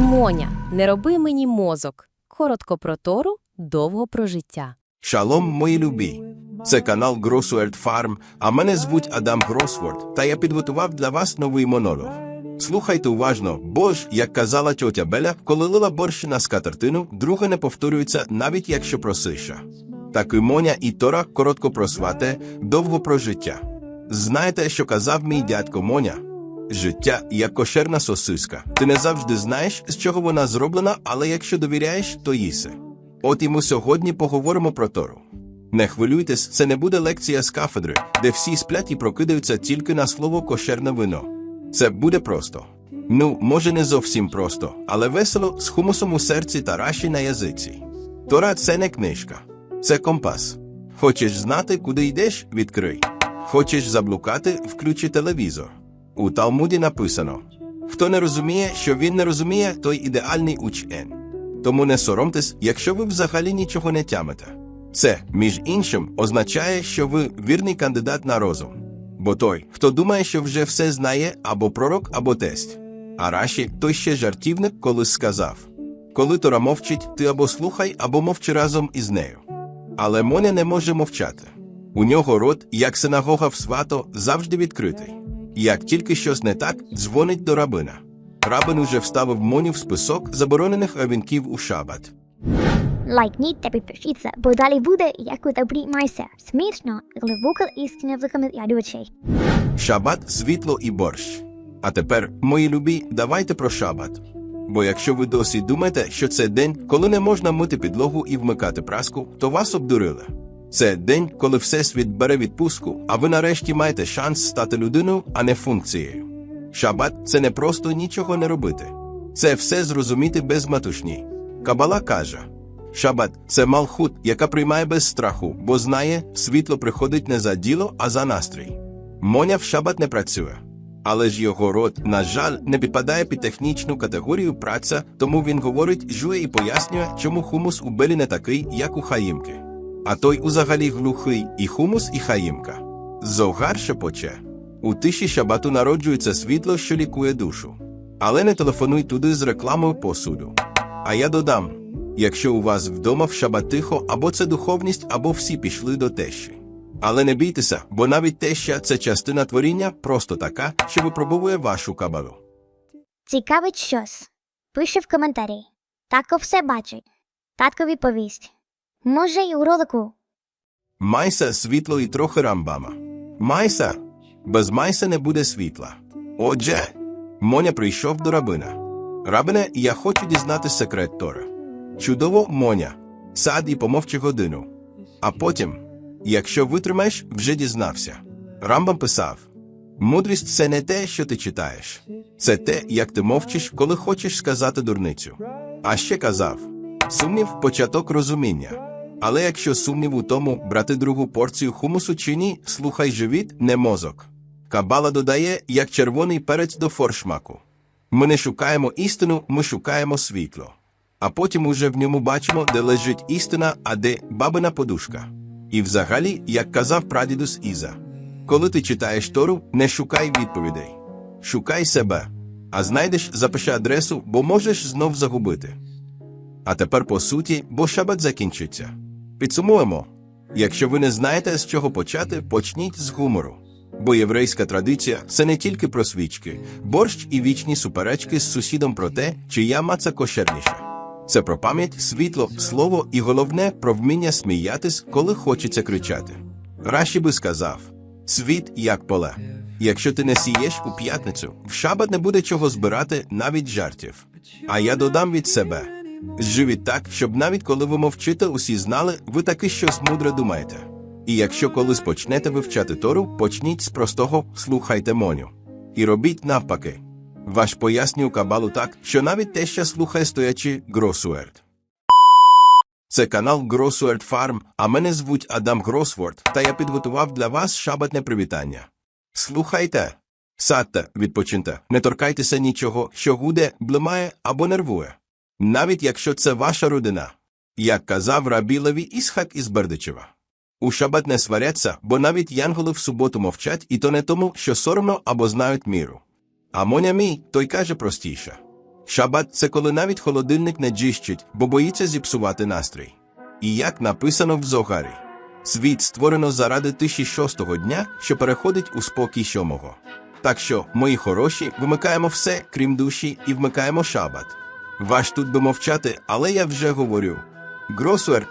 Моня, не роби мені мозок. Коротко про Тору, довго про життя. Шалом, мої любі! Це канал Grossuert Farm, а мене звуть Адам Гросворд, та я підготував для вас новий монолог. Слухайте уважно, бо ж, як казала тьотя Беля, коли лила борщ на скатертину, друге не повторюється, навіть якщо просиша. Так і Моня і Тора коротко про свате, довго про життя. Знаєте, що казав мій дядько Моня? Життя як кошерна сосиска. Ти не завжди знаєш, з чого вона зроблена, але якщо довіряєш, то їси. От і ми сьогодні поговоримо про Тору. Не хвилюйтесь, це не буде лекція з кафедри, де всі сплять і прокидаються тільки на слово кошерне вино. Це буде просто. Ну, може, не зовсім просто, але весело з хумусом у серці та раші на язиці. Тора це не книжка, це компас. Хочеш знати, куди йдеш, відкрий. Хочеш заблукати, включи телевізор. У Талмуді написано: хто не розуміє, що він не розуміє, той ідеальний учень. Тому не соромтесь, якщо ви взагалі нічого не тямите. Це, між іншим, означає, що ви вірний кандидат на розум. Бо той, хто думає, що вже все знає, або пророк, або тесть. А Раші той ще жартівник колись сказав: Коли Тора мовчить, ти або слухай, або мовчи разом із нею. Але Моня не може мовчати. У нього рот, як синагога в свато, завжди відкритий. Як тільки щось не так, дзвонить до рабина. Рабин уже вставив Моню в список заборонених авінків у шабат. Лайкніть та підпишіться, бо далі буде, як у добрій майсе. Смішно, глибоко істинно рекомендуючий. Шабат, світло і борщ. А тепер, мої любі, давайте про шабат. Бо якщо ви досі думаєте, що це день, коли не можна мити підлогу і вмикати праску, то вас обдурили. Це день, коли всесвіт бере відпустку, а ви нарешті маєте шанс стати людиною, а не функцією. Шабат це не просто нічого не робити. Це все зрозуміти без матушні. Кабала каже: Шабат це малхут, яка приймає без страху, бо знає, світло приходить не за діло, а за настрій. Моня в шабат не працює. Але ж його рот, на жаль, не підпадає під технічну категорію праця, тому він говорить, жує і пояснює, чому хумус у Белі не такий, як у Хаїмки. А той узагалі глухий і хумус, і хаїмка. Зогар шепоче. У тиші шабату народжується світло, що лікує душу. Але не телефонуй туди з рекламою посуду. А я додам: якщо у вас вдома в шабат або це духовність, або всі пішли до тещі. Але не бійтеся, бо навіть теща це частина творіння, просто така, що випробовує вашу кабалу. Цікавить щось. Пише в коментарі. Татко все бачить. Татко відповість. Може, й у ролику. Майса світло і трохи рамбама. Майса. Без майса не буде світла. Отже, Моня прийшов до рабина. Рабине, я хочу дізнатися секрет Тора. Чудово, Моня. Сад і помовчи годину. А потім, якщо витримаєш, вже дізнався. Рамбам писав: мудрість це не те, що ти читаєш, це те, як ти мовчиш, коли хочеш сказати дурницю. А ще казав: сумнів початок розуміння. Але якщо сумнів у тому, брати другу порцію хумусу чи ні, слухай живіт, не мозок. Кабала додає, як червоний перець до форшмаку. Ми не шукаємо істину, ми шукаємо світло. А потім уже в ньому бачимо, де лежить істина, а де бабина подушка. І взагалі, як казав прадідус Іза, коли ти читаєш Тору, не шукай відповідей. Шукай себе. А знайдеш, запиши адресу, бо можеш знов загубити. А тепер по суті, бо шабат закінчиться. Підсумуємо. Якщо ви не знаєте, з чого почати, почніть з гумору. Бо єврейська традиція це не тільки про свічки, борщ і вічні суперечки з сусідом про те, чия маца кошерніша. Це про пам'ять, світло, слово і головне про вміння сміятись, коли хочеться кричати. Раші би сказав: світ як поле. Якщо ти не сієш у п'ятницю, в шабат не буде чого збирати навіть жартів. А я додам від себе. Живіть так, щоб навіть коли ви мовчите, усі знали, ви таки щось мудре думаєте. І якщо колись почнете вивчати Тору, почніть з простого слухайте Моню. І робіть навпаки. Ваш пояснює кабалу так, що навіть те, що слухає стоячи Гросуерт. Це канал Гросуерт Farm, а мене звуть Адам Гросворд, та я підготував для вас шабатне привітання. Слухайте, садте, відпочиньте, не торкайтеся нічого, що гуде, блимає або нервує. Навіть якщо це ваша родина, як казав Рабі Леві Ісхак із Бердичева. У шабат не сваряться, бо навіть янголи в суботу мовчать, і то не тому, що соромно або знають міру. А Моня мій, той каже простіше. Шабат це коли навіть холодильник не джищить, бо боїться зіпсувати настрій. І як написано в Зогарі, світ створено заради тиші шостого дня, що переходить у спокій сьомого. Так що, мої хороші, вимикаємо все, крім душі, і вмикаємо шабат. Ваш тут би мовчати, але я вже говорю. Гросуер